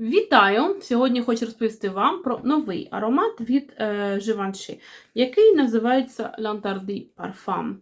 Вітаю! Сьогодні хочу розповісти вам про новий аромат від е, Givenchy, який називається Lantardi Parfum.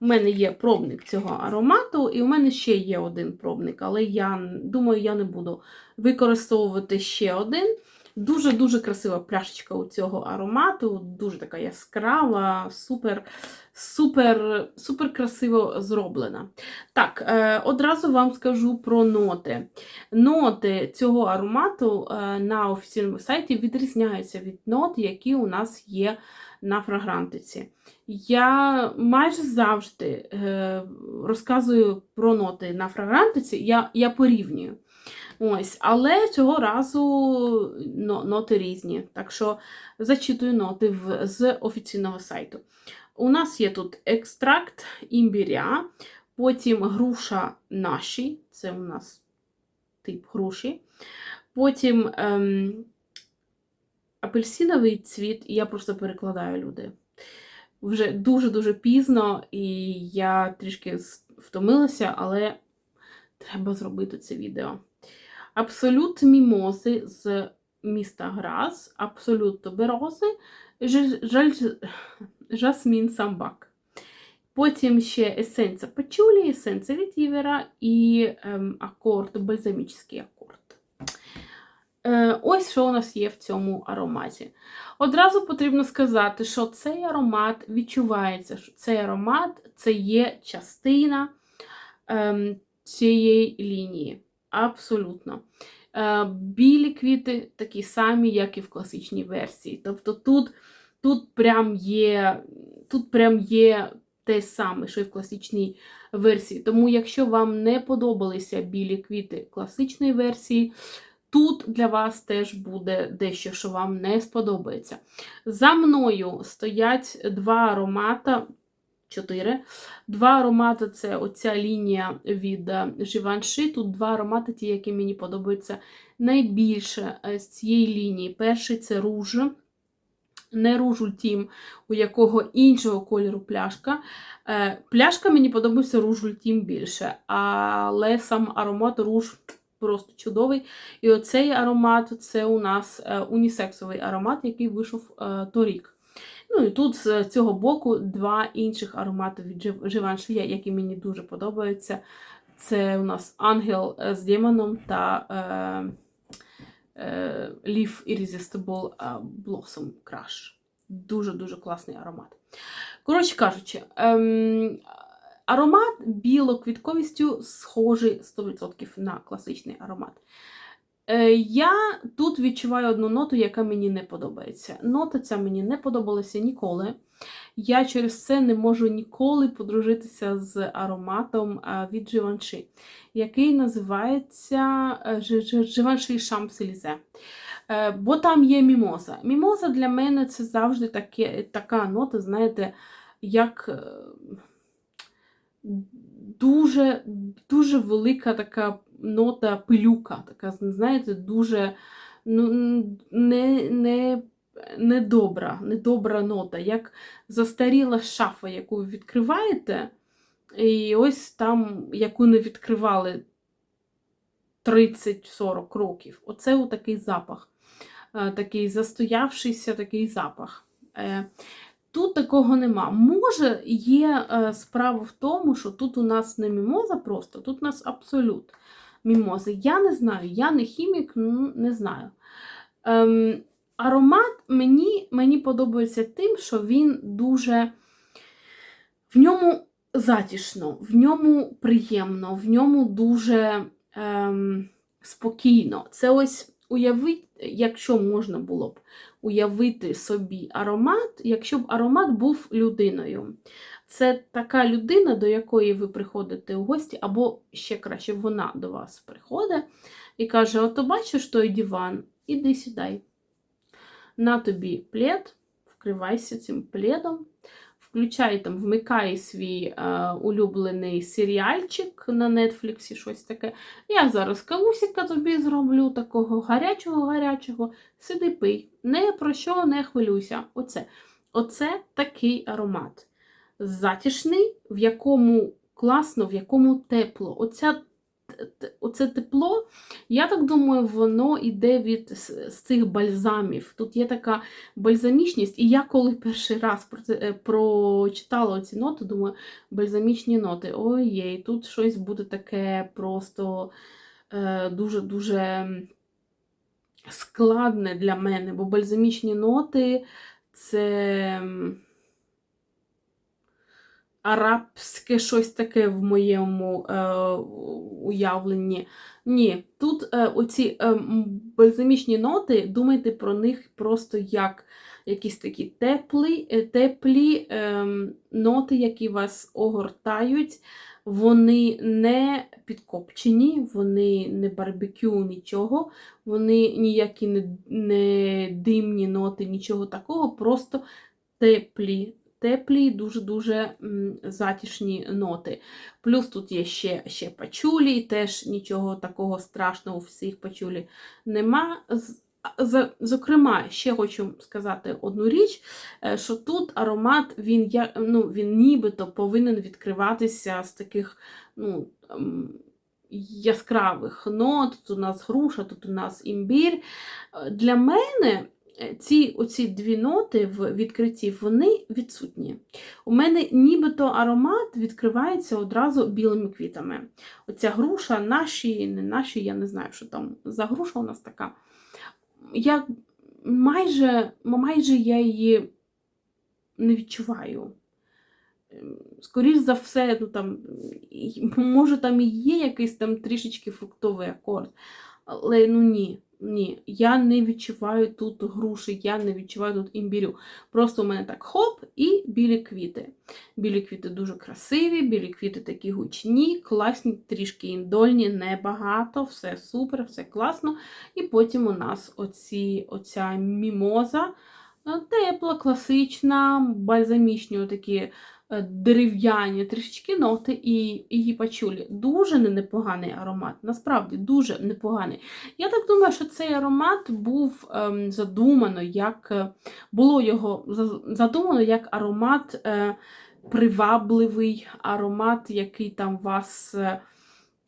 У мене є пробник цього аромату, і у мене ще є один пробник, але я думаю, я не буду використовувати ще один. Дуже-дуже красива пляшечка у цього аромату, дуже така яскрава, супер, супер, супер красиво зроблена. Так, е, одразу вам скажу про ноти. Ноти цього аромату е, на офіційному сайті відрізняються від нот, які у нас є на фрагрантиці. Я майже завжди е, розказую про ноти на фрагрантиці, я, я порівнюю. Ось, але цього разу но- ноти різні. Так що зачитую ноти з офіційного сайту. У нас є тут екстракт імбіря, потім груша наші, це у нас тип груші. Потім ем, апельсиновий цвіт, і я просто перекладаю люди. Вже дуже-дуже пізно, і я трішки втомилася, але треба зробити це відео. Абсолют мімози з міста Грас, абсолют туберози, жаль- жасмін самбак. Потім ще есенція пачулі, есенція вітівера і ем, акорд, бальзамічний акорд. Е, ось що у нас є в цьому ароматі. Одразу потрібно сказати, що цей аромат відчувається, що цей аромат це є частина ем, цієї лінії. Абсолютно. Е, білі квіти такі самі, як і в класичній версії. Тобто тут, тут прям є, тут прям є те саме, що і в класичній версії. Тому, якщо вам не подобалися білі квіти класичної версії, тут для вас теж буде дещо, що вам не сподобається. За мною стоять два аромата. Чотири. Два аромати це оця лінія від е, Givenchy. Тут два аромати, ті, які мені подобаються найбільше е, з цієї лінії. Перший це руж, не руж Ультім, у якого іншого кольору пляшка. Е, Пляшка мені подобається руж Ультім більше, але сам аромат руж просто чудовий. І оцей аромат це у нас е, унісексовий аромат, який вийшов е, торік. Ну і тут з цього боку два інших аромати від Givenchy, які мені дуже подобаються. Це у нас Ангел з демоном та е, е, Leaf Irresistible е, Blossom Crush. Дуже-дуже класний аромат. Коротше кажучи, ем, аромат білоквітковістю схожий 100% на класичний аромат. Е, Я тут відчуваю одну ноту, яка мені не подобається. Нота ця мені не подобалася ніколи. Я через це не можу ніколи подружитися з ароматом е, від Givenchy, який називається е, Gi- Gi- Givenchy Champs-Élysées. Бо там є мімоза. Мімоза для мене це завжди таке, така нота, знаєте, як дуже, дуже велика така нота пилюка, така, знаєте, дуже ну, не, не, недобра, недобра нота, як застаріла шафа, яку ви відкриваєте, і ось там, яку не відкривали 30-40 років. Оце такий запах, Е, такий застоявшийся такий запах. Тут такого нема. Може, є е, справа в тому, що тут у нас не мімоза просто, тут у нас абсолют мімози. Я не знаю, я не хімік, ну, не знаю. Ем, аромат мені, мені подобається тим, що він дуже в ньому затішно, в ньому приємно, в ньому дуже ем, спокійно. Це ось уявіть, якщо можна було б уявити собі аромат, якщо б аромат був людиною. Це така людина, до якої ви приходите у гості, або ще краще, вона до вас приходить і каже: Ото бачиш той диван, іди сідай. На тобі плед, вкривайся цим пледом, включай там, вмикай свій е, улюблений серіальчик на Нетфліксі, щось таке. Я зараз кавусіка тобі зроблю такого гарячого-гарячого. Сиди пий, не про що не хвилюйся. Оце. Оце такий аромат. Затішний, в якому класно, в якому тепло. Оця оце тепло, я так думаю, воно йде від з, цих бальзамів. Тут є така бальзамічність, і я коли перший раз е, прочитала ці ноти, думаю, бальзамічні ноти. Ой, тут щось буде таке просто дуже-дуже складне для мене, бо бальзамічні ноти це арабське щось таке в моєму е, уявленні. Ні, тут е, оці е, бальзамічні ноти, думайте про них просто як якісь такі теплі, е, теплі е, ноти, які вас огортають. Вони не підкопчені, вони не барбекю, нічого, вони ніякі не, не димні ноти, нічого такого, просто теплі, теплі, дуже-дуже затішні ноти. Плюс тут є ще, ще пачулі, теж нічого такого страшного в цих пачулі нема. Зокрема, ще хочу сказати одну річ, е, що тут аромат, він, ну, він нібито повинен відкриватися з таких ну, яскравих нот. Тут у нас груша, тут у нас імбір. Е, Для мене ці оці дві ноти в відкритті вони відсутні. У мене нібито аромат відкривається одразу білими квітами. Оця груша, наші, не наші, я не знаю, що там за груша у нас така. Я майже, майже я її не відчуваю. Ем, Скоріш за все, ну там, може там і є якийсь там трішечки фруктовий акорд, але ну ні, ні, я не відчуваю тут груші, я не відчуваю тут імбірю. Просто у мене так хоп і білі квіти. Білі квіти дуже красиві, білі квіти такі гучні, класні, трішки індольні, небагато, все супер, все класно. І потім у нас оці, оця мімоза, е, тепла, класична, бальзамічні такі дерев'яні трішечки ноти і, і гіпачулі. Дуже непоганий аромат, насправді дуже непоганий. Я так думаю, що цей аромат був ем, задумано, як е, було його задумано як аромат е, привабливий, аромат, який там вас е,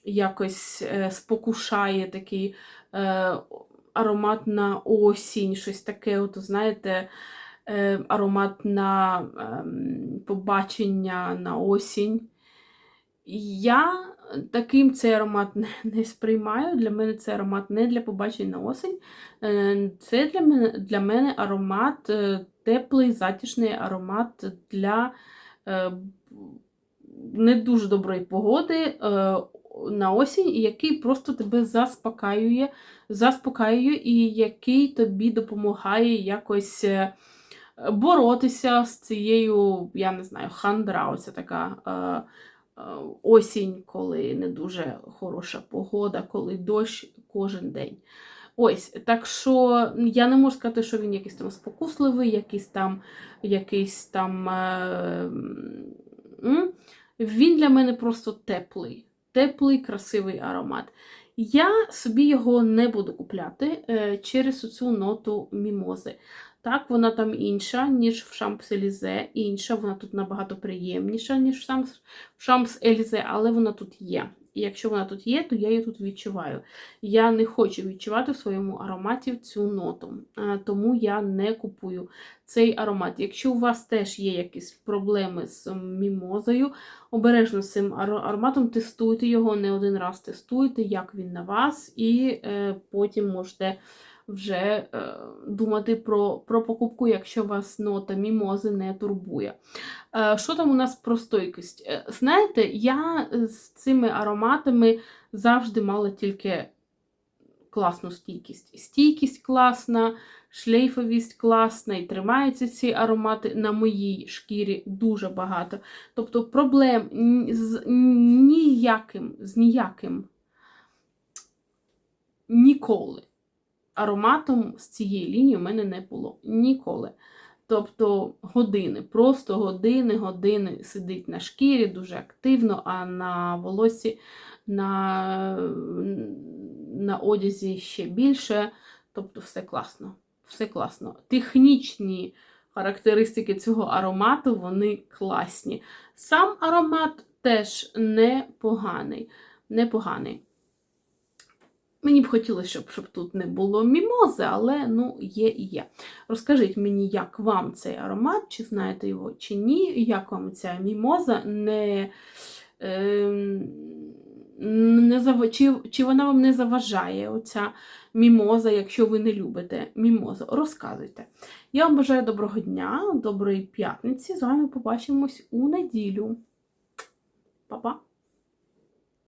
якось е, спокушає, такий е, аромат на осінь, щось таке, от, знаєте, е, аромат на ем, побачення на осінь. Я таким цей аромат не, сприймаю. Для мене це аромат не для побачень на осінь. Е, Це для мене, для мене аромат е, теплий, затишний аромат для е, не дуже доброї погоди е, на осінь, який просто тебе заспокаює, заспокаює і який тобі допомагає якось. Боротися з цією, я не знаю, хандра, оця така е, е, осінь, коли не дуже хороша погода, коли дощ кожен день. Ось, так що я не можу сказати, що він якийсь там спокусливий, якийсь там, якийсь там. Е, він для мене просто теплий, теплий, красивий аромат. Я собі його не буду купляти е, через цю ноту мімози. Так, вона там інша, ніж в Шампс-Елізе, інша, вона тут набагато приємніша, ніж в Шампс- в Шампс-Елізе, але вона тут є. І якщо вона тут є, то я її тут відчуваю. Я не хочу відчувати в своєму ароматі цю ноту, тому я не купую цей аромат. Якщо у вас теж є якісь проблеми з мімозою, обережно з цим ароматом тестуйте його, не один раз тестуйте, як він на вас, і е, потім можете вже е, думати про, про покупку, якщо вас нота мімози не турбує. Е, що там у нас про стойкість? Е, знаєте, я з цими ароматами завжди мала тільки класну стійкість. Стійкість класна, шлейфовість класна, і тримаються ці аромати на моїй шкірі дуже багато. Тобто проблем з ніяким, з ніяким ніколи ароматом з цієї лінії у мене не було. Ніколи. Тобто години, просто години, години сидить на шкірі дуже активно, а на волосі, на, на одязі ще більше. Тобто все класно. Все класно. Технічні характеристики цього аромату, вони класні. Сам аромат теж непоганий. непоганий. Мені б хотілося, щоб, щоб тут не було мімози, але ну, є і є. Розкажіть мені, як вам цей аромат, чи знаєте його, чи ні, як вам ця мімоза не. Е, не зав... чи, чи вона вам не заважає, оця мімоза, якщо ви не любите мімозу? Розказуйте. Я вам бажаю доброго дня, доброї п'ятниці. З вами побачимось у неділю. Па-па!